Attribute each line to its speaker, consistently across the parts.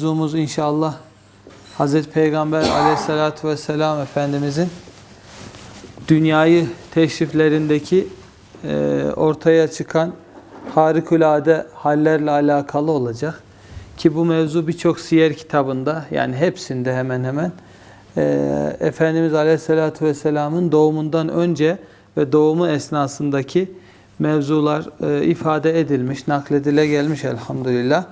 Speaker 1: mevzumuz inşallah Hazreti Peygamber aleyhissalatü vesselam Efendimizin dünyayı teşriflerindeki e, ortaya çıkan harikulade hallerle alakalı olacak. Ki bu mevzu birçok siyer kitabında yani hepsinde hemen hemen e, Efendimiz Aleyhisselatü Vesselam'ın doğumundan önce ve doğumu esnasındaki mevzular e, ifade edilmiş, nakledile gelmiş elhamdülillah.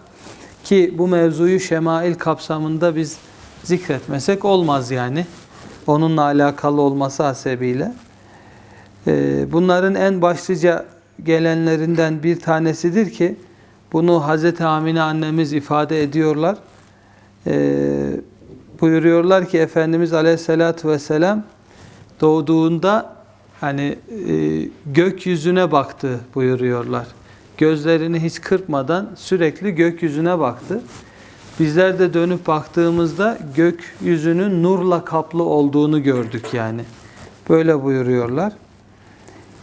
Speaker 1: Ki bu mevzuyu şemail kapsamında biz zikretmesek olmaz yani. Onunla alakalı olması hasebiyle. E, bunların en başlıca gelenlerinden bir tanesidir ki bunu Hazreti Amine annemiz ifade ediyorlar. Ee, buyuruyorlar ki Efendimiz Aleyhisselatü Vesselam doğduğunda hani e, gökyüzüne baktı buyuruyorlar. Gözlerini hiç kırpmadan sürekli gökyüzüne baktı. Bizler de dönüp baktığımızda gökyüzünün nurla kaplı olduğunu gördük yani. Böyle buyuruyorlar.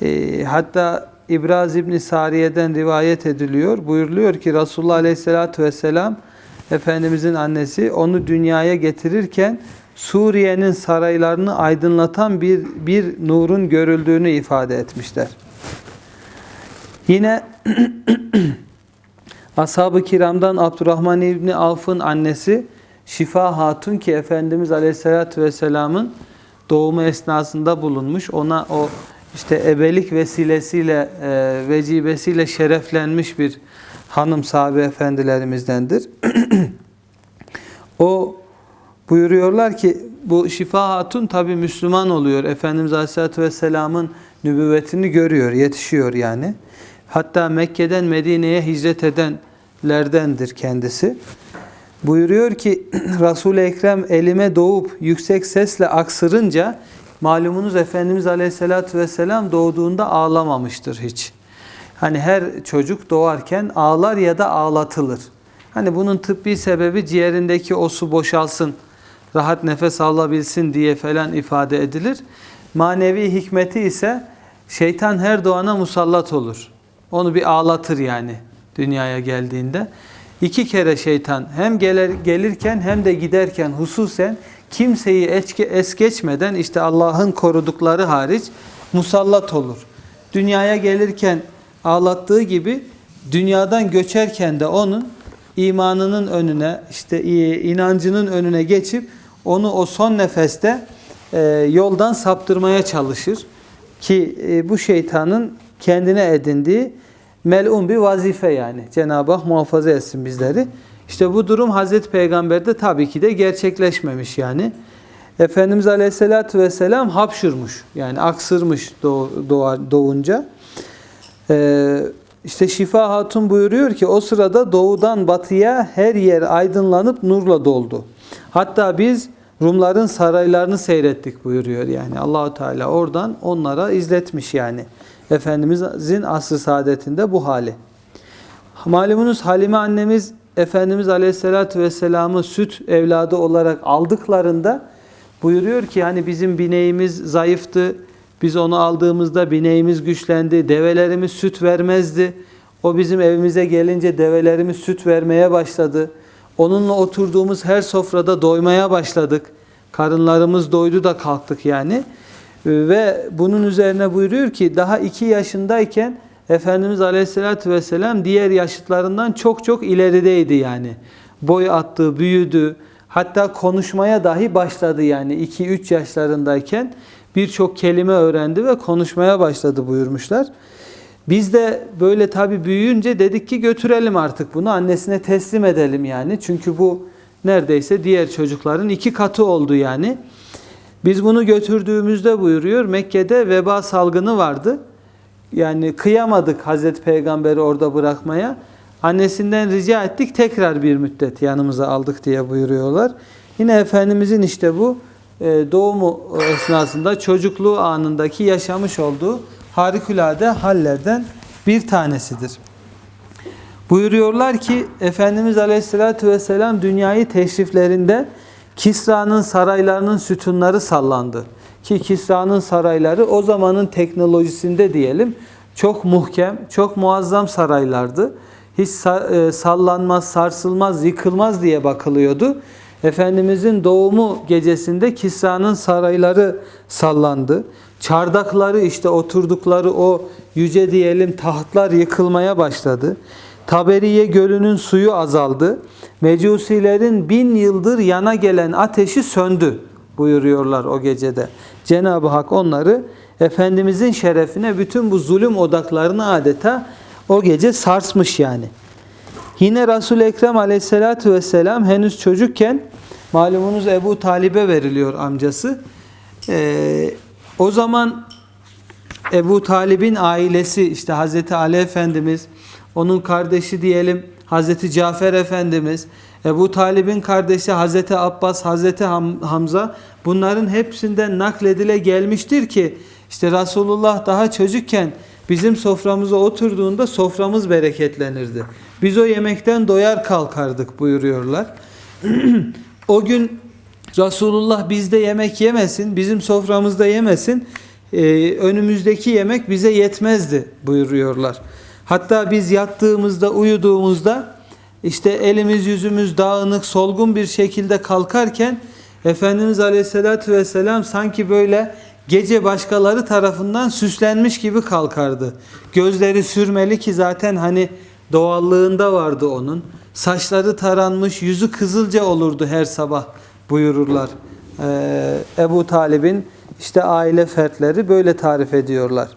Speaker 1: E, hatta İbraz İbni Sariye'den rivayet ediliyor. Buyuruluyor ki Resulullah Aleyhisselatü Vesselam Efendimizin annesi onu dünyaya getirirken Suriye'nin saraylarını aydınlatan bir, bir nurun görüldüğünü ifade etmişler. Yine Ashab-ı kiramdan Abdurrahman İbni Avf'ın annesi Şifa Hatun ki Efendimiz Aleyhisselatü Vesselam'ın doğumu esnasında bulunmuş. Ona o işte ebelik vesilesiyle, e, vecibesiyle şereflenmiş bir hanım sahabe efendilerimizdendir. o buyuruyorlar ki bu Şifa Hatun tabi Müslüman oluyor. Efendimiz Aleyhisselatü Vesselam'ın nübüvvetini görüyor, yetişiyor yani. Hatta Mekke'den Medine'ye hicret edenlerdendir kendisi. Buyuruyor ki Resul-i Ekrem elime doğup yüksek sesle aksırınca Malumunuz Efendimiz Aleyhisselatü Vesselam doğduğunda ağlamamıştır hiç. Hani her çocuk doğarken ağlar ya da ağlatılır. Hani bunun tıbbi sebebi ciğerindeki o su boşalsın, rahat nefes alabilsin diye falan ifade edilir. Manevi hikmeti ise şeytan her doğana musallat olur. Onu bir ağlatır yani dünyaya geldiğinde. İki kere şeytan hem gelir, gelirken hem de giderken hususen kimseyi es geçmeden işte Allah'ın korudukları hariç musallat olur. Dünyaya gelirken ağlattığı gibi dünyadan göçerken de onun imanının önüne işte inancının önüne geçip onu o son nefeste e, yoldan saptırmaya çalışır. Ki e, bu şeytanın kendine edindiği melun bir vazife yani. Cenab-ı Hak muhafaza etsin bizleri. İşte bu durum Hazreti Peygamber'de tabii ki de gerçekleşmemiş yani. Efendimiz Aleyhisselatü Vesselam hapşurmuş. Yani aksırmış doğunca. Ee, işte Şifa Hatun buyuruyor ki o sırada doğudan batıya her yer aydınlanıp nurla doldu. Hatta biz Rumların saraylarını seyrettik buyuruyor yani Allahu Teala oradan onlara izletmiş yani. Efendimizin asr saadetinde bu hali. Malumunuz Halime annemiz Efendimiz Aleyhisselatü Vesselam'ı süt evladı olarak aldıklarında buyuruyor ki hani bizim bineğimiz zayıftı. Biz onu aldığımızda bineğimiz güçlendi. Develerimiz süt vermezdi. O bizim evimize gelince develerimiz süt vermeye başladı. Onunla oturduğumuz her sofrada doymaya başladık. Karınlarımız doydu da kalktık yani. Ve bunun üzerine buyuruyor ki daha iki yaşındayken Efendimiz Aleyhisselatü Vesselam diğer yaşıtlarından çok çok ilerideydi yani. Boy attı, büyüdü. Hatta konuşmaya dahi başladı yani 2-3 yaşlarındayken birçok kelime öğrendi ve konuşmaya başladı buyurmuşlar. Biz de böyle tabi büyüyünce dedik ki götürelim artık bunu annesine teslim edelim yani. Çünkü bu neredeyse diğer çocukların iki katı oldu yani. Biz bunu götürdüğümüzde buyuruyor Mekke'de veba salgını vardı. Yani kıyamadık Hazreti Peygamber'i orada bırakmaya. Annesinden rica ettik tekrar bir müddet yanımıza aldık diye buyuruyorlar. Yine Efendimizin işte bu e, doğumu esnasında çocukluğu anındaki yaşamış olduğu harikulade hallerden bir tanesidir. Buyuruyorlar ki Efendimiz Aleyhisselatü Vesselam dünyayı teşriflerinde Kisra'nın saraylarının sütunları sallandı. Ki Kisra'nın sarayları o zamanın teknolojisinde diyelim çok muhkem, çok muazzam saraylardı. hiç e, sallanmaz, sarsılmaz, yıkılmaz diye bakılıyordu. Efendimizin doğumu gecesinde Kisra'nın sarayları sallandı. Çardakları işte oturdukları o yüce diyelim tahtlar yıkılmaya başladı. Taberiye gölünün suyu azaldı. Mecusilerin bin yıldır yana gelen ateşi söndü buyuruyorlar o gecede. Cenab-ı Hak onları Efendimizin şerefine bütün bu zulüm odaklarını adeta o gece sarsmış yani. Yine Resul-i Ekrem aleyhissalatü vesselam henüz çocukken malumunuz Ebu Talib'e veriliyor amcası. Ee, o zaman Ebu Talib'in ailesi işte Hazreti Ali Efendimiz, onun kardeşi diyelim Hazreti Cafer Efendimiz, Ebu Talib'in kardeşi Hazreti Abbas, Hazreti Ham- Hamza bunların hepsinden nakledile gelmiştir ki işte Resulullah daha çocukken bizim soframıza oturduğunda soframız bereketlenirdi. Biz o yemekten doyar kalkardık buyuruyorlar. o gün Resulullah bizde yemek yemesin, bizim soframızda yemesin. Önümüzdeki yemek bize yetmezdi buyuruyorlar. Hatta biz yattığımızda, uyuduğumuzda işte elimiz yüzümüz dağınık, solgun bir şekilde kalkarken Efendimiz Aleyhisselatü Vesselam sanki böyle gece başkaları tarafından süslenmiş gibi kalkardı. Gözleri sürmeli ki zaten hani doğallığında vardı onun. Saçları taranmış, yüzü kızılca olurdu her sabah buyururlar. Ee, Ebu Talib'in işte aile fertleri böyle tarif ediyorlar.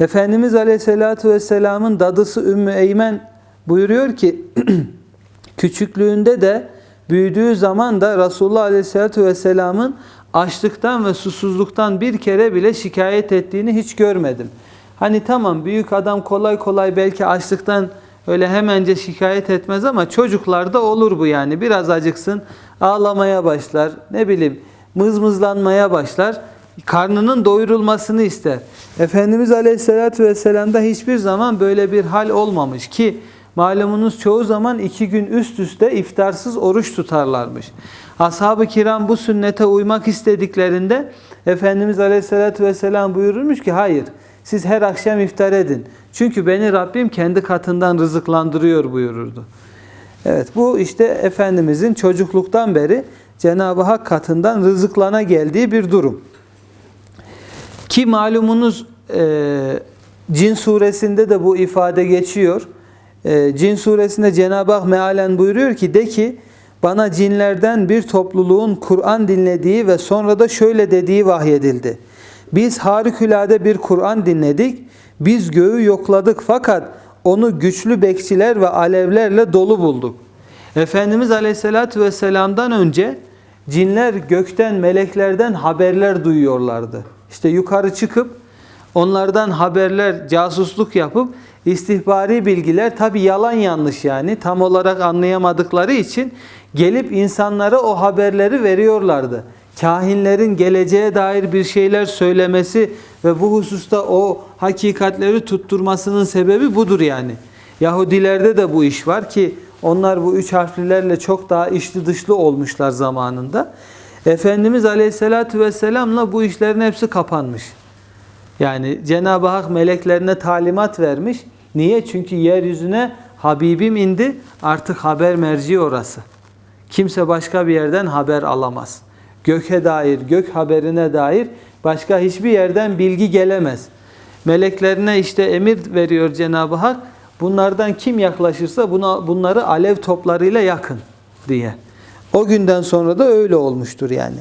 Speaker 1: Efendimiz Aleyhisselatü Vesselam'ın dadısı Ümmü Eymen buyuruyor ki küçüklüğünde de büyüdüğü zaman da Resulullah Aleyhisselatü Vesselam'ın açlıktan ve susuzluktan bir kere bile şikayet ettiğini hiç görmedim. Hani tamam büyük adam kolay kolay belki açlıktan öyle hemence şikayet etmez ama çocuklarda olur bu yani. Biraz acıksın ağlamaya başlar ne bileyim mızmızlanmaya başlar. Karnının doyurulmasını ister. Efendimiz Aleyhisselatü Vesselam'da hiçbir zaman böyle bir hal olmamış ki malumunuz çoğu zaman iki gün üst üste iftarsız oruç tutarlarmış. Ashab-ı kiram bu sünnete uymak istediklerinde Efendimiz Aleyhisselatü Vesselam buyururmuş ki hayır siz her akşam iftar edin. Çünkü beni Rabbim kendi katından rızıklandırıyor buyururdu. Evet bu işte Efendimizin çocukluktan beri Cenab-ı Hak katından rızıklana geldiği bir durum. Ki malumunuz e, Cin suresinde de bu ifade geçiyor. E, Cin suresinde Cenab-ı Hak mealen buyuruyor ki de ki bana cinlerden bir topluluğun Kur'an dinlediği ve sonra da şöyle dediği vahyedildi. Biz harikulade bir Kur'an dinledik. Biz göğü yokladık fakat onu güçlü bekçiler ve alevlerle dolu bulduk. Efendimiz Aleyhisselatü Vesselam'dan önce cinler gökten, meleklerden haberler duyuyorlardı. İşte yukarı çıkıp onlardan haberler, casusluk yapıp istihbari bilgiler tabi yalan yanlış yani tam olarak anlayamadıkları için gelip insanlara o haberleri veriyorlardı. Kahinlerin geleceğe dair bir şeyler söylemesi ve bu hususta o hakikatleri tutturmasının sebebi budur yani. Yahudilerde de bu iş var ki onlar bu üç harflilerle çok daha içli dışlı olmuşlar zamanında. Efendimiz Aleyhisselatü Vesselam'la bu işlerin hepsi kapanmış. Yani Cenab-ı Hak meleklerine talimat vermiş. Niye? Çünkü yeryüzüne Habibim indi. Artık haber merci orası. Kimse başka bir yerden haber alamaz. Göke dair, gök haberine dair başka hiçbir yerden bilgi gelemez. Meleklerine işte emir veriyor Cenab-ı Hak. Bunlardan kim yaklaşırsa buna, bunları alev toplarıyla yakın diye. O günden sonra da öyle olmuştur yani.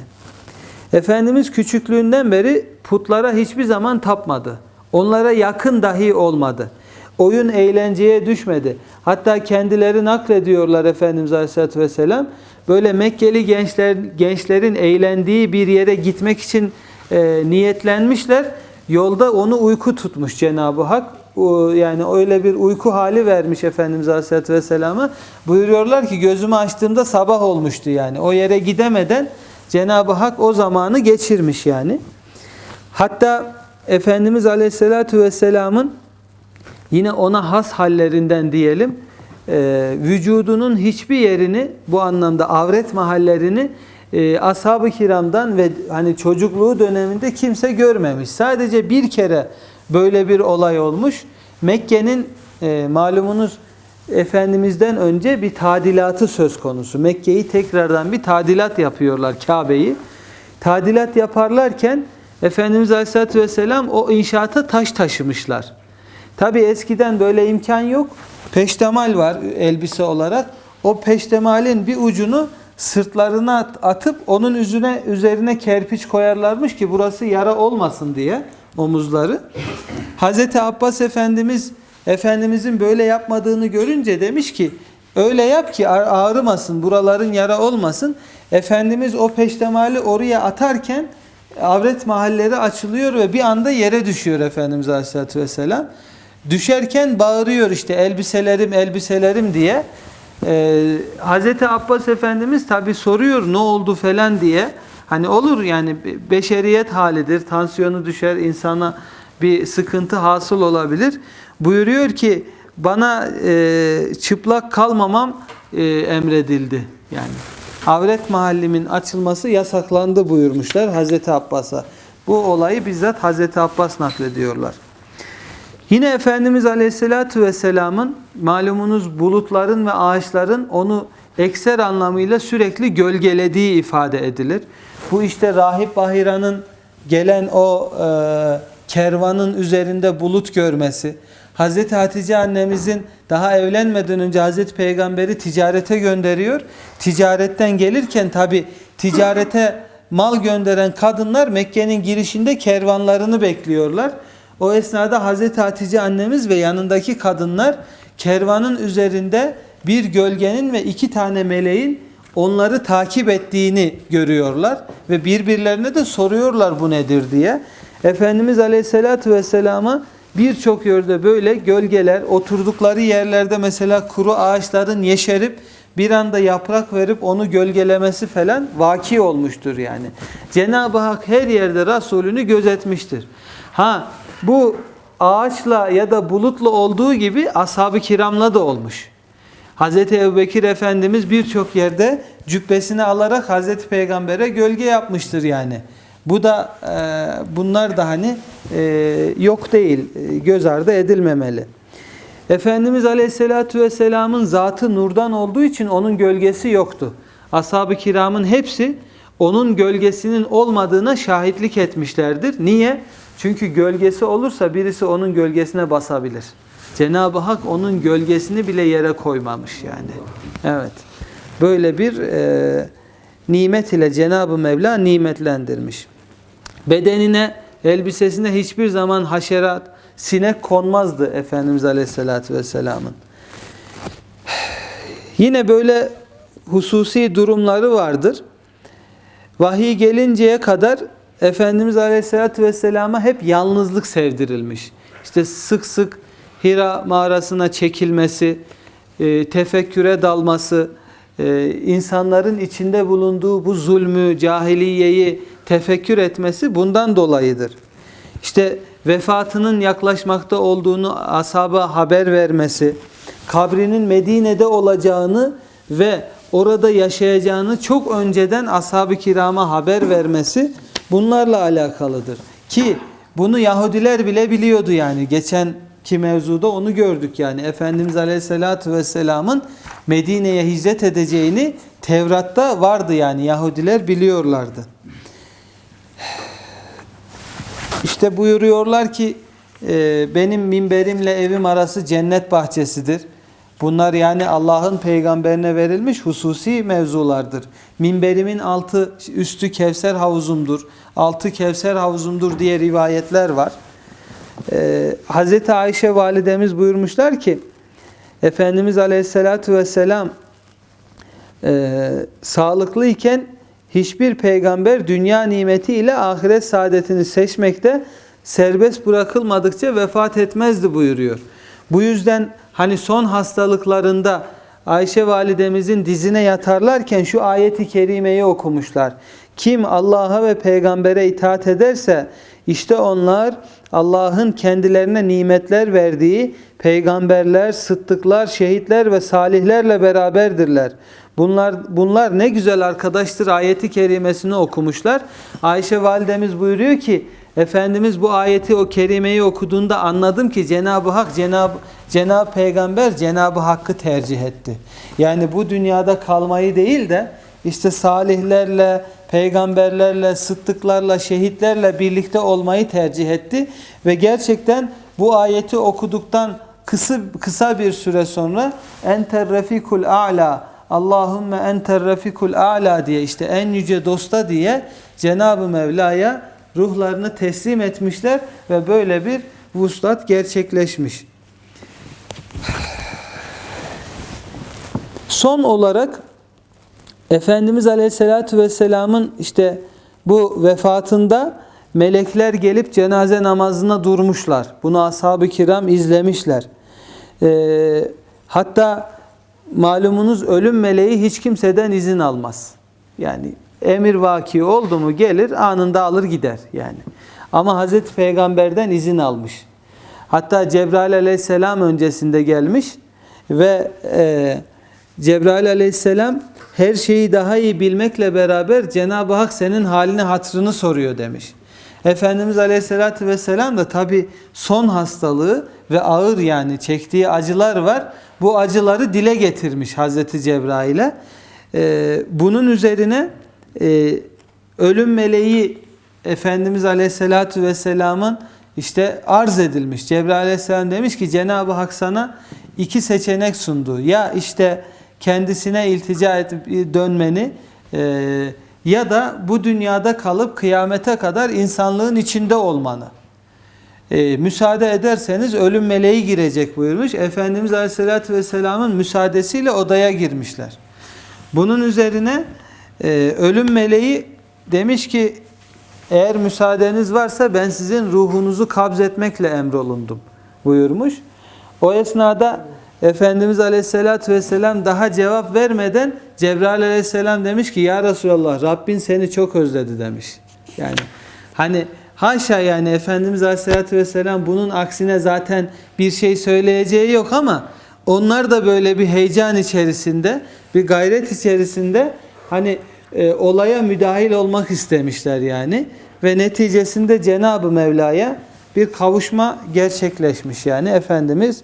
Speaker 1: Efendimiz küçüklüğünden beri putlara hiçbir zaman tapmadı. Onlara yakın dahi olmadı. Oyun eğlenceye düşmedi. Hatta kendileri naklediyorlar Efendimiz Aleyhisselatü Vesselam. Böyle Mekkeli gençler, gençlerin eğlendiği bir yere gitmek için e, niyetlenmişler. Yolda onu uyku tutmuş Cenab-ı Hak. Yani öyle bir uyku hali vermiş Efendimiz Aleyhisselatü Vesselam'a. Buyuruyorlar ki gözümü açtığımda sabah olmuştu yani. O yere gidemeden Cenab-ı Hak o zamanı geçirmiş yani. Hatta Efendimiz Aleyhisselatü Vesselam'ın yine ona has hallerinden diyelim e, vücudunun hiçbir yerini bu anlamda avret mahallerini e, ashab-ı kiramdan ve hani çocukluğu döneminde kimse görmemiş. Sadece bir kere böyle bir olay olmuş. Mekke'nin e, malumunuz Efendimiz'den önce bir tadilatı söz konusu. Mekke'yi tekrardan bir tadilat yapıyorlar Kabe'yi. Tadilat yaparlarken Efendimiz Aleyhisselatü Vesselam o inşaata taş taşımışlar. Tabi eskiden böyle imkan yok. Peştemal var elbise olarak. O peştemalin bir ucunu sırtlarına at- atıp onun üzerine üzerine kerpiç koyarlarmış ki burası yara olmasın diye omuzları. Hazreti Abbas Efendimiz Efendimizin böyle yapmadığını görünce demiş ki öyle yap ki ağ- ağrımasın buraların yara olmasın. Efendimiz o peştemali oraya atarken avret mahalleri açılıyor ve bir anda yere düşüyor Efendimiz Aleyhisselatü Vesselam. Düşerken bağırıyor işte elbiselerim elbiselerim diye. Ee, Hazreti Abbas Efendimiz tabi soruyor ne oldu falan diye. Hani olur yani be- beşeriyet halidir. Tansiyonu düşer insana bir sıkıntı hasıl olabilir. Buyuruyor ki bana e, çıplak kalmamam e, emredildi. Yani avret mahallimin açılması yasaklandı buyurmuşlar Hazreti Abbas'a. Bu olayı bizzat Hazreti Abbas naklediyorlar. Yine Efendimiz Aleyhisselatü Vesselam'ın malumunuz bulutların ve ağaçların onu ekser anlamıyla sürekli gölgelediği ifade edilir. Bu işte Rahip Bahira'nın gelen o e, kervanın üzerinde bulut görmesi, Hazreti Hatice annemizin daha evlenmeden önce Hazreti Peygamberi ticarete gönderiyor. Ticaretten gelirken tabi ticarete mal gönderen kadınlar Mekke'nin girişinde kervanlarını bekliyorlar. O esnada Hazreti Hatice annemiz ve yanındaki kadınlar kervanın üzerinde bir gölgenin ve iki tane meleğin onları takip ettiğini görüyorlar ve birbirlerine de soruyorlar bu nedir diye. Efendimiz Aleyhisselatü Vesselam'a birçok yerde böyle gölgeler oturdukları yerlerde mesela kuru ağaçların yeşerip bir anda yaprak verip onu gölgelemesi falan vaki olmuştur yani. Cenab-ı Hak her yerde Resulünü gözetmiştir. Ha bu ağaçla ya da bulutla olduğu gibi ashab-ı kiramla da olmuş. Hazreti Ebubekir Efendimiz birçok yerde cübbesini alarak Hazreti Peygamber'e gölge yapmıştır yani. Bu da e, bunlar da hani e, yok değil, e, göz ardı edilmemeli. Efendimiz Aleyhisselatü Vesselam'ın zatı nurdan olduğu için onun gölgesi yoktu. Ashab-ı kiramın hepsi onun gölgesinin olmadığına şahitlik etmişlerdir. Niye? Çünkü gölgesi olursa birisi onun gölgesine basabilir. Cenab-ı Hak onun gölgesini bile yere koymamış yani. Evet. Böyle bir e, nimet ile Cenab-ı Mevla nimetlendirmiş. Bedenine, elbisesine hiçbir zaman haşerat, sinek konmazdı Efendimiz Aleyhisselatü Vesselam'ın. Yine böyle hususi durumları vardır. Vahiy gelinceye kadar Efendimiz Aleyhisselatü Vesselam'a hep yalnızlık sevdirilmiş. İşte sık sık Hira mağarasına çekilmesi, e, tefekküre dalması, e, insanların içinde bulunduğu bu zulmü, cahiliyeyi tefekkür etmesi bundan dolayıdır. İşte vefatının yaklaşmakta olduğunu ashaba haber vermesi, kabrinin Medine'de olacağını ve orada yaşayacağını çok önceden ashab-ı kirama haber vermesi bunlarla alakalıdır. Ki bunu Yahudiler bile biliyordu yani. Geçen ki mevzuda onu gördük yani. Efendimiz Aleyhisselatü Vesselam'ın Medine'ye hicret edeceğini Tevrat'ta vardı yani. Yahudiler biliyorlardı. İşte buyuruyorlar ki e, benim minberimle evim arası cennet bahçesidir. Bunlar yani Allah'ın peygamberine verilmiş hususi mevzulardır. Minberimin altı üstü Kevser havuzumdur. Altı Kevser havuzumdur diye rivayetler var. Ee, Hazreti Ayşe validemiz buyurmuşlar ki Efendimiz Aleyhisselatü Vesselam e, sağlıklı iken hiçbir peygamber dünya nimeti ile ahiret saadetini seçmekte serbest bırakılmadıkça vefat etmezdi buyuruyor. Bu yüzden hani son hastalıklarında Ayşe validemizin dizine yatarlarken şu ayeti kerimeyi okumuşlar. Kim Allah'a ve peygambere itaat ederse işte onlar Allah'ın kendilerine nimetler verdiği peygamberler, sıddıklar, şehitler ve salihlerle beraberdirler. Bunlar bunlar ne güzel arkadaştır ayeti kerimesini okumuşlar. Ayşe validemiz buyuruyor ki Efendimiz bu ayeti o kerimeyi okuduğunda anladım ki Cenab-ı Hak Cenab Cenab Peygamber Cenab-ı Hakk'ı tercih etti. Yani bu dünyada kalmayı değil de işte salihlerle, peygamberlerle, sıddıklarla, şehitlerle birlikte olmayı tercih etti ve gerçekten bu ayeti okuduktan kısa kısa bir süre sonra enter refikul a'la Allahümme enter refikul a'la diye işte en yüce dosta diye Cenab-ı Mevla'ya ruhlarını teslim etmişler ve böyle bir vuslat gerçekleşmiş. Son olarak Efendimiz Aleyhisselatü Vesselam'ın işte bu vefatında melekler gelip cenaze namazına durmuşlar. Bunu ashab-ı kiram izlemişler. Ee, hatta malumunuz ölüm meleği hiç kimseden izin almaz. Yani emir vaki oldu mu gelir anında alır gider yani. Ama Hazreti Peygamber'den izin almış. Hatta Cebrail aleyhisselam öncesinde gelmiş ve e, Cebrail aleyhisselam her şeyi daha iyi bilmekle beraber Cenab-ı Hak senin halini hatırını soruyor demiş. Efendimiz aleyhissalatü vesselam da tabi son hastalığı ve ağır yani çektiği acılar var. Bu acıları dile getirmiş Hazreti Cebrail'e. Ee, bunun üzerine e, ölüm meleği Efendimiz aleyhissalatü vesselamın işte arz edilmiş. Cebrail aleyhisselam demiş ki Cenab-ı Hak sana iki seçenek sundu. Ya işte kendisine iltica edip dönmeni e, ya da bu dünyada kalıp kıyamete kadar insanlığın içinde olmanı. E, müsaade ederseniz ölüm meleği girecek buyurmuş. Efendimiz Aleyhisselatü Vesselam'ın müsaadesiyle odaya girmişler. Bunun üzerine e, ölüm meleği demiş ki eğer müsaadeniz varsa ben sizin ruhunuzu kabz etmekle emrolundum buyurmuş. O esnada Efendimiz Aleyhisselatü Vesselam daha cevap vermeden Cebrail Aleyhisselam demiş ki Ya Resulallah Rabbin seni çok özledi demiş. Yani hani haşa yani Efendimiz Aleyhisselatü Vesselam bunun aksine zaten bir şey söyleyeceği yok ama onlar da böyle bir heyecan içerisinde bir gayret içerisinde hani e, olaya müdahil olmak istemişler yani ve neticesinde Cenab-ı Mevla'ya bir kavuşma gerçekleşmiş yani Efendimiz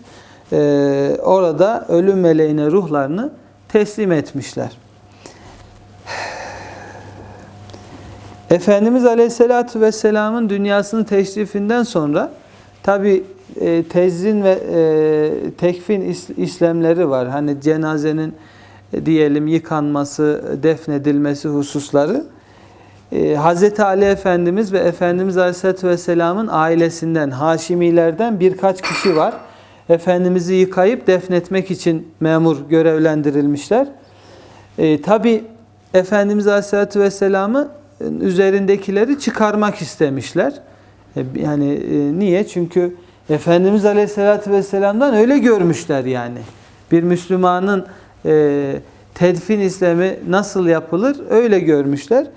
Speaker 1: e, orada ölüm meleğine ruhlarını teslim etmişler. Efendimiz Aleyhisselatü Vesselam'ın dünyasının teşrifinden sonra tabi e, tezrin ve e, tekfin is, işlemleri var. Hani cenazenin e, diyelim yıkanması, defnedilmesi hususları. E, Hz. Ali Efendimiz ve Efendimiz Aleyhisselatü Vesselam'ın ailesinden, Haşimilerden birkaç kişi var. Efendimiz'i yıkayıp defnetmek için memur görevlendirilmişler. E, Tabi Efendimiz Aleyhisselatü Vesselam'ı üzerindekileri çıkarmak istemişler. E, yani e, niye? Çünkü Efendimiz Aleyhisselatü Vesselam'dan öyle görmüşler yani. Bir Müslümanın e, tedfin işlemi nasıl yapılır öyle görmüşler.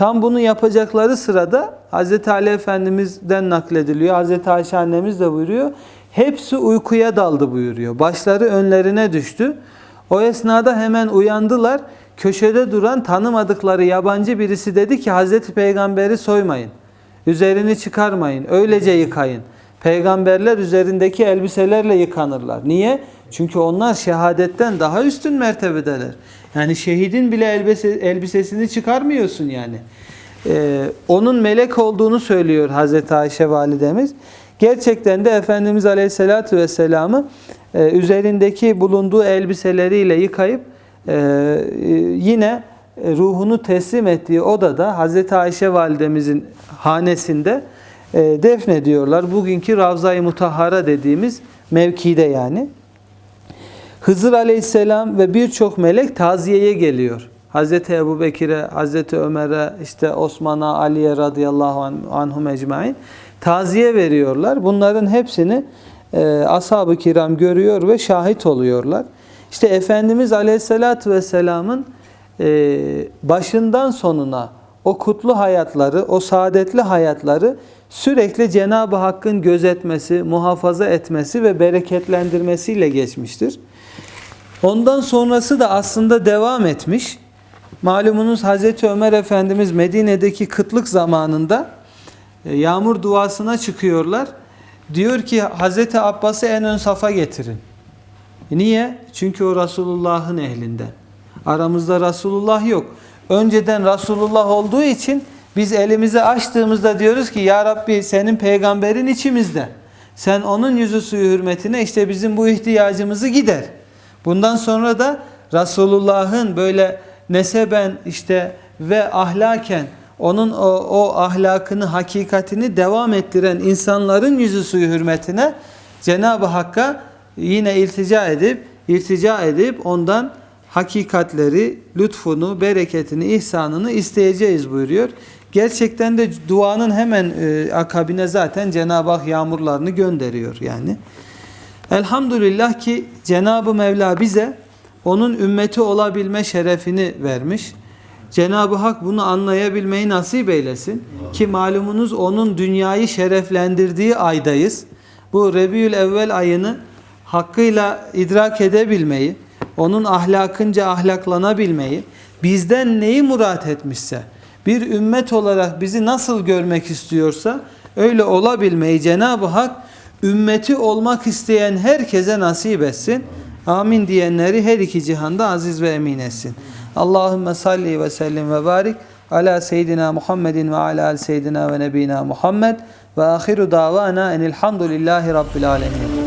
Speaker 1: Tam bunu yapacakları sırada Hz. Ali Efendimiz'den naklediliyor. Hz. Ayşe annemiz de buyuruyor. Hepsi uykuya daldı buyuruyor. Başları önlerine düştü. O esnada hemen uyandılar. Köşede duran tanımadıkları yabancı birisi dedi ki Hazreti Peygamberi soymayın. Üzerini çıkarmayın. Öylece yıkayın. Peygamberler üzerindeki elbiselerle yıkanırlar. Niye? Çünkü onlar şehadetten daha üstün mertebedeler. Yani şehidin bile elbise, elbisesini çıkarmıyorsun yani. Ee, onun melek olduğunu söylüyor Hazreti Ayşe validemiz. Gerçekten de Efendimiz Aleyhisselatü Vesselam'ı e, üzerindeki bulunduğu elbiseleriyle yıkayıp e, yine ruhunu teslim ettiği odada Hazreti Ayşe validemizin hanesinde e, defnediyorlar. Bugünkü Ravza-i Mutahhara dediğimiz mevkide yani. Hızır Aleyhisselam ve birçok melek taziyeye geliyor. Hazreti Ebu Bekir'e, Hazreti Ömer'e, işte Osman'a, Ali'ye radıyallahu anhum ecmain taziye veriyorlar. Bunların hepsini e, ashab-ı kiram görüyor ve şahit oluyorlar. İşte Efendimiz Aleyhisselatü Vesselam'ın e, başından sonuna o kutlu hayatları, o saadetli hayatları sürekli Cenab-ı Hakk'ın gözetmesi, muhafaza etmesi ve bereketlendirmesiyle geçmiştir. Ondan sonrası da aslında devam etmiş. Malumunuz Hazreti Ömer Efendimiz Medine'deki kıtlık zamanında E, Yağmur duasına çıkıyorlar. Diyor ki Hazreti Abbas'ı en ön safa getirin. Niye? Çünkü o Resulullah'ın ehlinden. Aramızda Resulullah yok. Önceden Resulullah olduğu için biz elimizi açtığımızda diyoruz ki Ya Rabbi senin peygamberin içimizde. Sen onun yüzü suyu hürmetine işte bizim bu ihtiyacımızı gider. Bundan sonra da Resulullah'ın böyle neseben işte ve ahlaken onun o, o ahlakını, hakikatini devam ettiren insanların yüzü suyu hürmetine Cenab-ı Hakk'a yine iltica edip irtica edip ondan hakikatleri, lütfunu, bereketini, ihsanını isteyeceğiz buyuruyor. Gerçekten de duanın hemen e, akabine zaten Cenab-ı Hak yağmurlarını gönderiyor yani. Elhamdülillah ki Cenab-ı Mevla bize onun ümmeti olabilme şerefini vermiş. Cenab-ı Hak bunu anlayabilmeyi nasip eylesin. Ki malumunuz onun dünyayı şereflendirdiği aydayız. Bu Rebiül Evvel ayını hakkıyla idrak edebilmeyi, onun ahlakınca ahlaklanabilmeyi, bizden neyi murat etmişse, bir ümmet olarak bizi nasıl görmek istiyorsa öyle olabilmeyi Cenab-ı Hak ümmeti olmak isteyen herkese nasip etsin. Amin diyenleri her iki cihanda aziz ve emin etsin. Allahümme salli ve sellim ve barik ala seyyidina Muhammedin ve ala al seyyidina ve nebina Muhammed ve ahiru davana enilhamdülillahi rabbil alemin.